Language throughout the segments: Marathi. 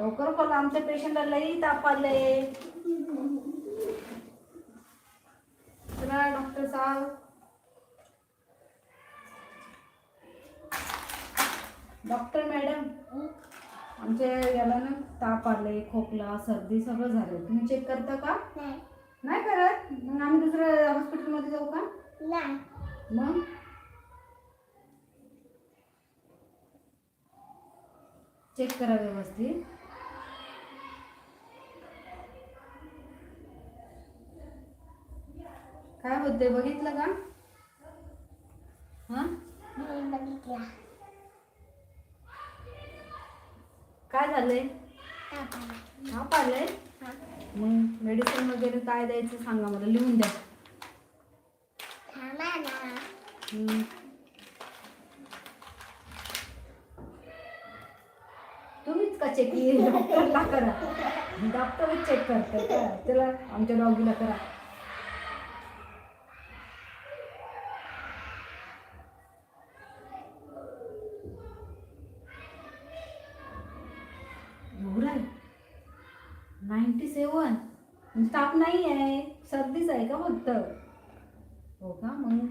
लवकर खोला आमच्या पेशंटला लई ताप आले चला डॉक्टर साहेब. डॉक्टर मॅडम आमच्या याला ना ताप आले खोकला सर्दी सगळं झालं तुम्ही चेक करता का? नाही. नाही करत? मग आम्ही दुसऱ्या हॉस्पिटलमध्ये जाऊ का? नाही. मग? चेक करा व्यवस्थित काय होते बघितलं का? हा? काय झालंय? ताप आलंय हा पाहिलंय मग मेडिसिन वगैरे काय द्यायचं सांगा मला लिहून द्या. तुम्हीच का चेक डॉक्टरला करा डॉक्टरच चेक करते त्याला आमच्या डॉगीला करा एवढं आहे नाईन्टी सेवन ताप नाही आहे सर्दीच आहे का फक्त? हो का? मग?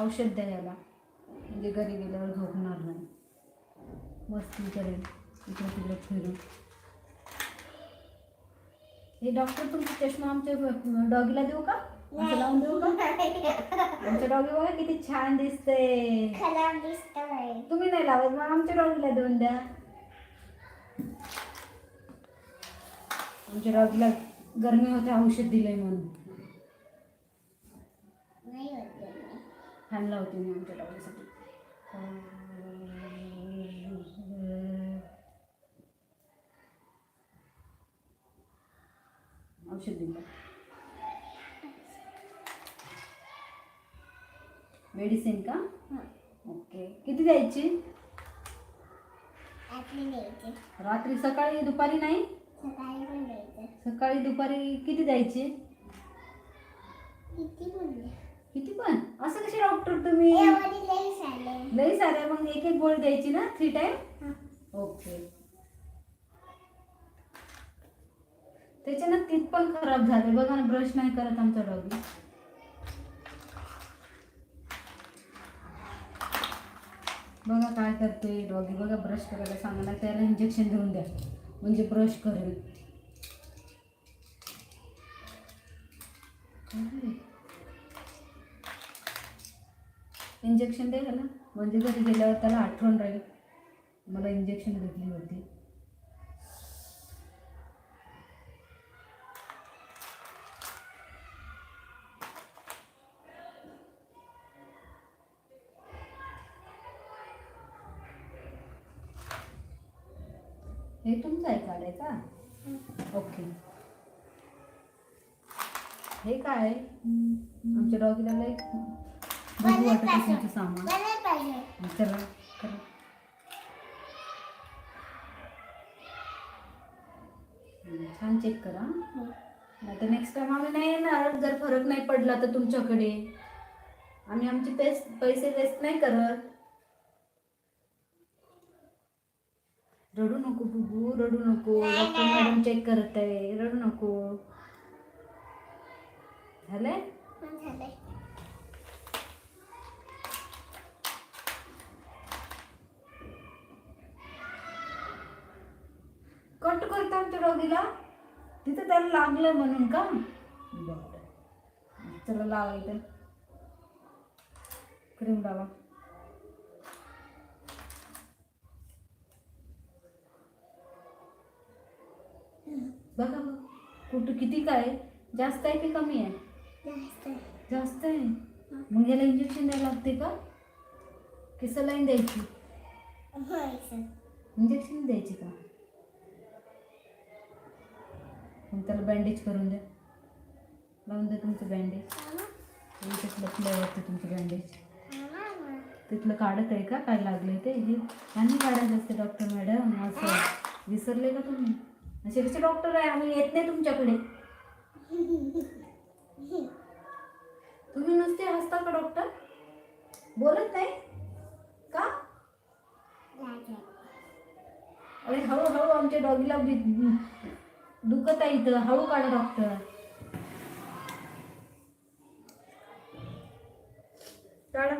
औषध द्या याला. म्हणजे घरी गेल्यावर झोपणार नाही. मस्ती करेल इकडे तिकडे फिरून. हे डॉक्टर तुमचा चष्मा आमच्या डॉगीला देऊ का? लावून देऊ का? आमच्या डॉगी बघा किती छान दिसतोय. तुम्ही नाही लावत मग आमच्या डॉगीला देऊन द्या. आमच्या डॉगीला गरमी होते औषध दिलंय म्हणून. नाही होते फॅन लावते मी आमच्या डॉगीसाठी औषध दिलं मेडिसिन का? ओके. किती द्यायची. रात्री सकाळी दुपारी नाही? सकाळी पण द्यायचं सकाळी दुपारी किती द्यायची किती बोलले? किती पण? असं कसे डॉक्टर तुम्ही? एवढी लई साऱ्या मग एक एक गोळी द्यायची ना? Three time. ओके त्याच्यानं तीत पण खराब झाले. बघा ना ब्रश नाही करत आमचा डॉगी बघा काय करतोय डॉगी बघा ब्रश करायला सांगा ना त्याला इंजेक्शन देऊन द्या. म्हणजे ब्रश करेल. इंजेक्शन द्यायला? म्हणजे घरी गेल्यावर त्याला आठवण राहील. मला इंजेक्शन घेतली होती. हे तुमचं आहे कार्ड आहे का ओके. हे काय? आमच्या डॉगीला बघू वाटत तुमचं सामान. चला छान चेक करा नाही तर नेक्स्ट टाइम आम्ही नाही येणार. जर फरक नाही पडला तर तुमच्याकडे. आम्ही आमचे पेस पैसे वेस्ट नाही करत. रडू नको बुबू रडू नको. डॉक्टर मॅडम चेक करत आहे रडू नको. झालंय? कट करत आमच्या डॉगीला तिथं त्याला लागलं म्हणून का? बरं. चला लावायचं. क्रीम लावा. बघा बघ कुठं किती काय जास्त आहे की कमी आहे? जास्त आहे. मग याला इंजेक्शन द्यायला लागते का? की सलाईन द्यायची? इंजेक्शन द्यायची का? मग त्याला बँडेज करून द्या. लावून द्या तुमचं बँडेज तिथलं फ्लेवरचं तुमचं बँडेज तिथलं काढत आहे का? काय लागले ते? हे यांनी काढायचं असते डॉक्टर मॅडम असं. विसरले का तुम्ही? सिक्स्टी डॉक्टर आहे आम्ही येत नाही तुमच्याकडे? तुम्ही नुसते हसता का डॉक्टर बोलत नाही? का? अरे हळूहळू आमच्या डॉगीला दुखत आहे इथं. हळू काढा डॉक्टर काढा.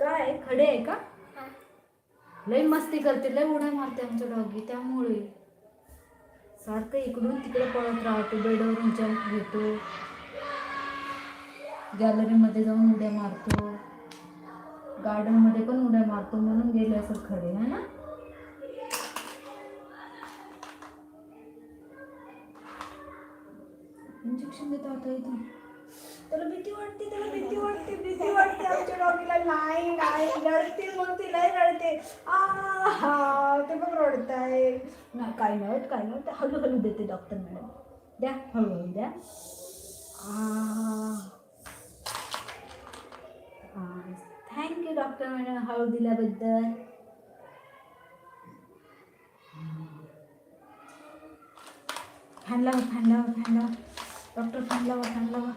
काय? खडे आहे का? लय मस्ती करते लय उड्या मारते आमच्या डॉगी त्यामुळे. सारखं इकडून तिकडे पळत राहतो बेडवरून जंप घेतो. गॅलरीमध्ये जाऊन उड्या मारतो. गार्डनमध्ये पण उड्या मारतो म्हणून गेले असं खडे है ना? इंजेक्शन देतो आता इथून. त्याला भीती वाटते त्याला भीती वाटते भीती वाटते आमच्या डॉगीला. नाही नाही रडते मग ती नाही रडते. आ ते बघ रडताय. ना काय नाही होत काय नाही होत हळू हळू देते डॉक्टर मॅडम द्या हळूहळू द्या. थँक्यू डॉक्टर मॅडम हळू दिल्याबद्दल फॅन लावा फॅन लावा फॅन लावा डॉक्टर फॅन लावा फॅन लावा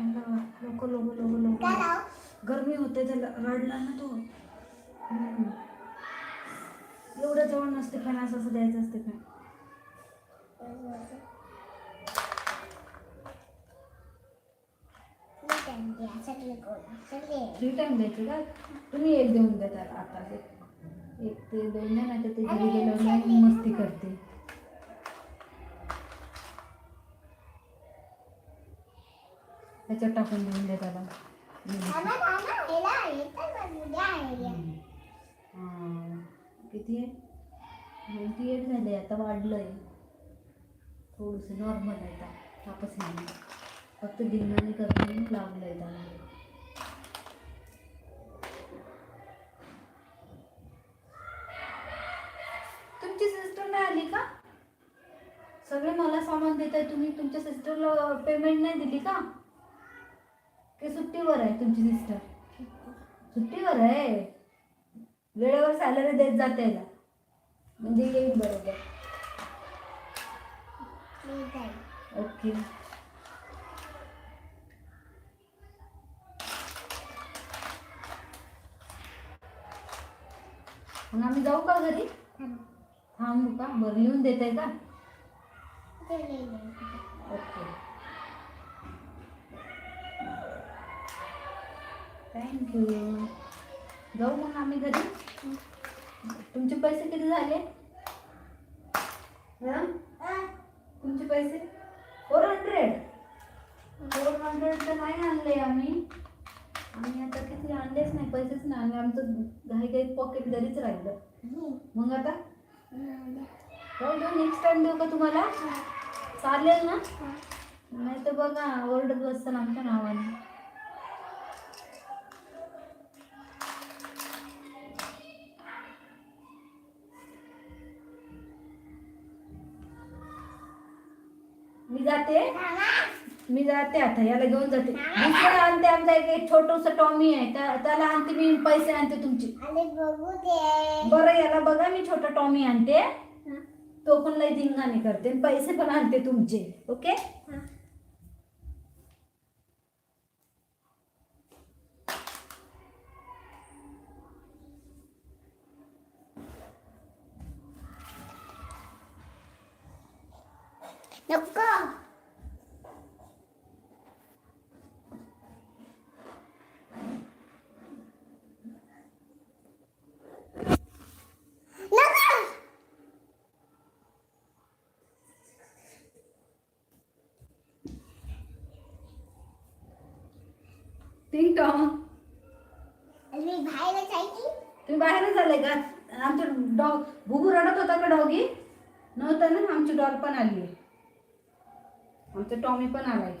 त्यांना लावा लोक लोक लोक लोक गरमी होते त्याला रडला ना तो. एवढं जवळ नसते फॅन असं असं द्यायचं असते फॅन टाइम थ्री टाइम द्यायचे का? तुम्ही एक देऊन द्या त्याला आता. एक एक ते देऊन द्या नाही तर ते घरी मस्ती करते. त्याच्यात टाकून देऊन द्या त्याला. किती? आहे नाईन्टी एट झाले आता वाढलंय. थोडंसं नॉर्मल आहे आता तापच नाही फक्त धिंगाणे करणं आहे त्याला. तुमची सिस्टर नाही आली का? सगळे मला सामान देत आहे तुम्ही तुमच्या सिस्टरला पेमेंट नाही दिली का? की सुट्टीवर आहे तुमची सिस्टर सुट्टीवर आहे? वेळेवर सॅलरी देत जाते याला म्हणजे येईल बरोबर. ओके मग आम्ही जाऊ का घरी? थांब. का? बरं लिहून देत आहे का. ओके थँक्यू जाऊ मग आम्ही घरी. तुमचे पैसे किती झाले? हं? तुमचे पैसे? फोर हंड्रेड फोर हंड्रेड तर नाही आणले आम्ही. आम्ही आता किती आणलेच नाही पैसेच नाही आणि आमचं घाई घाई पॉकेट घरीच राहिलं. मग आता. जाऊ देऊ नेक्स्ट टाइम देऊ का तुम्हाला? चालेल ना. नाही तर बघा ओरडत बसताना आमच्या नावाने. मी जाते. मी जाते आता याला घेऊन जाते. दुसरं आणते आमचा एक छोटस टॉमी आहे. त्या- त्याला आणते मी पैसे आणते तुमचे. बरं याला बघा मी छोटा टॉमी आणते. तो पण लय धिंगाणे करते पैसे पण आणते तुमचे. ओके? नको. टिंग टॉम मी बाहेर जायची तुम्ही बाहेरच आले का? आमच्या डॉग बुबू रडत होता का डॉगी? नव्हता ना आमची डॉग पण आली. आमचं टॉमी पण आलाय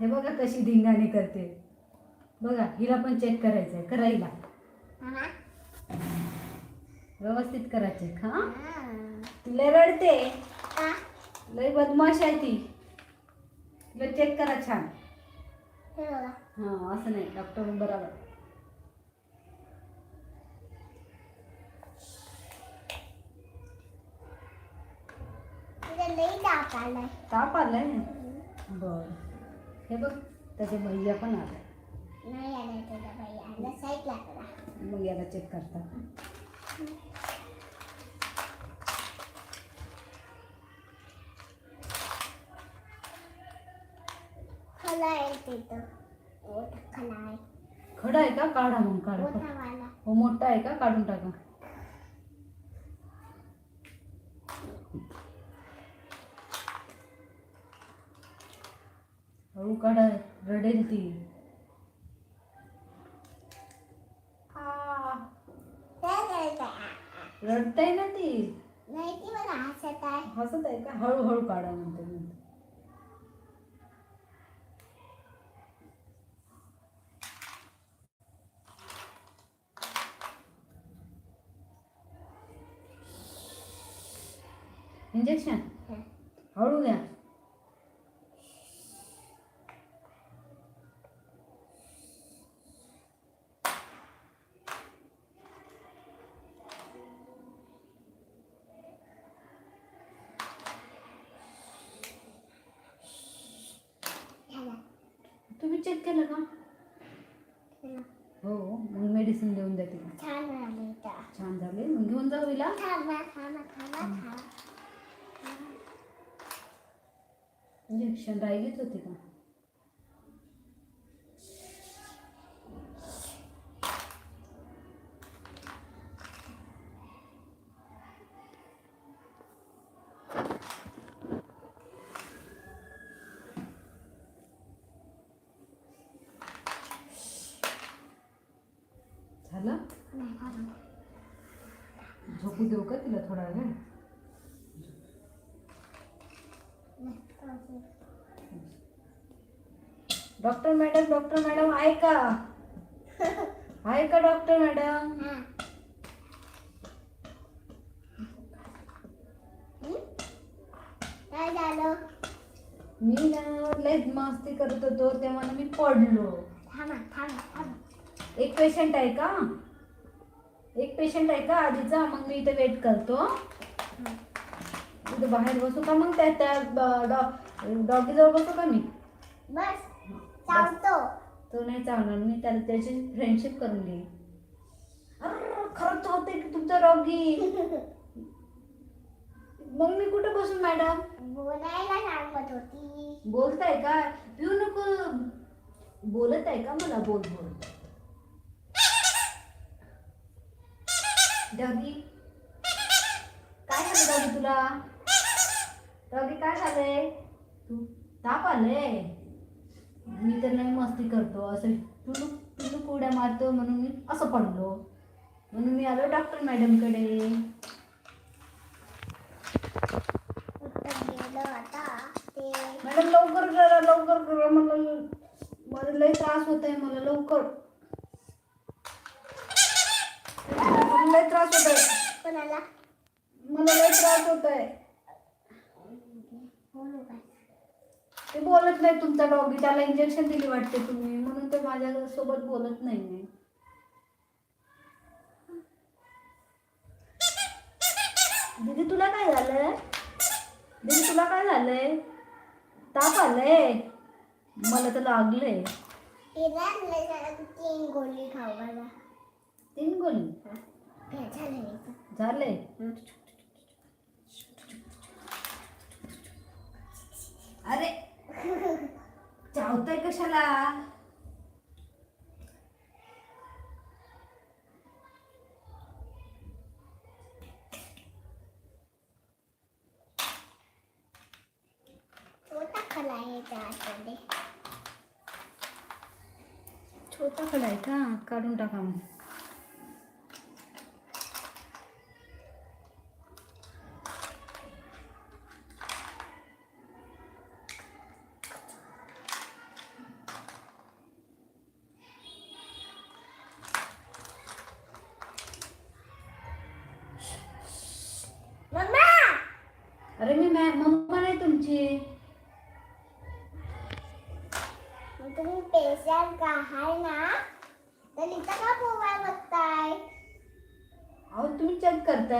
हे बघा कशी धिंगाणे करते बघा हिला पण चेक करायचं आहे करायला. व्यवस्थित करायचे हा हा. तिला रडते. लय बदमाश आहे ती तिला चेक करा छान हे. हां असं नाही डॉक्टर बरोबर ताप आलाय ताप आलाय बर हे? बघ त्याचे भैया पण आलाय नाही आला तुझा बाई आला साईडला करा मग याला चेक करता। खला आहे तिथं मोठा खला आहे खडा आहे का काढा मग काढा। मोठा वाला। हो मोठा आहे का। काढून टाका हळू काढा रडेल ती. रडताय ना ती. हसत आहे. का? हळूहळू काढा म्हणते इंजेक्शन. हळू घ्या झाला केलं का. हो मग मेडिसिन देऊन द्या तिला. छान झाली इथं. छान झाले. मग घेऊन जाऊ हिला. इंजेक्शन राहिलीच होती का झालं नाही थांबा. झोपू देऊ का तिला थोडा वेळ. डॉक्टर मॅडम डॉक्टर मॅडम ऐका ऐका डॉक्टर मॅडम? काय झालं मी ना लय मस्ती करत होतो तेव्हा मी पडलो थांबा थांबा थांबा एक पेशंट आहे का पेशंट आहे का आधीचा मग मी इथे वेट करतो. इथे बाहेर बसू का मग त्या त्या डॉगी जवळ बसू का मी? बस. चावतो तो नाही चालणार. मी त्याला त्याची फ्रेंडशिप करून घेईन. खरंच होते की तुमचा डॉगी. मग मी कुठे बसू मॅडम? बोलायला सांगत होती. बोलताय का? पिऊ नको. बोलत आहे का मला? बोल बोल. डॉगी काय झालं डॉगी तुला? डॉगी काय झालंय? तू ताप आलंय. मी तर नाही मस्ती करतो. असं टुलू टुलू उड्या मारतो म्हणून मी असं पडलो. म्हणून मी आलो डॉक्टर मॅडमकडे आता ते मॅडम लवकर करा लवकर करा. मला मला लय त्रास होत आहे मला लवकर. मला लय त्रास होत आहे मला लय त्रास होत आहे ते बोलत नाही तुमचा डॉगी त्याला इंजेक्शन दिली वाटते तुम्ही. म्हणून ते माझ्या सोबत बोलत नाही. दीदी तुला काय झालं दीदी तुला काय झालंय? ताप आलंय? मला तर लागलंय. गोळी खाऊ तीन हे. झालं अरे. चावताय कशाला? छोटा खला आहे त्या आतमध्ये. छोटा खडा आहे का? काढून टाका मग.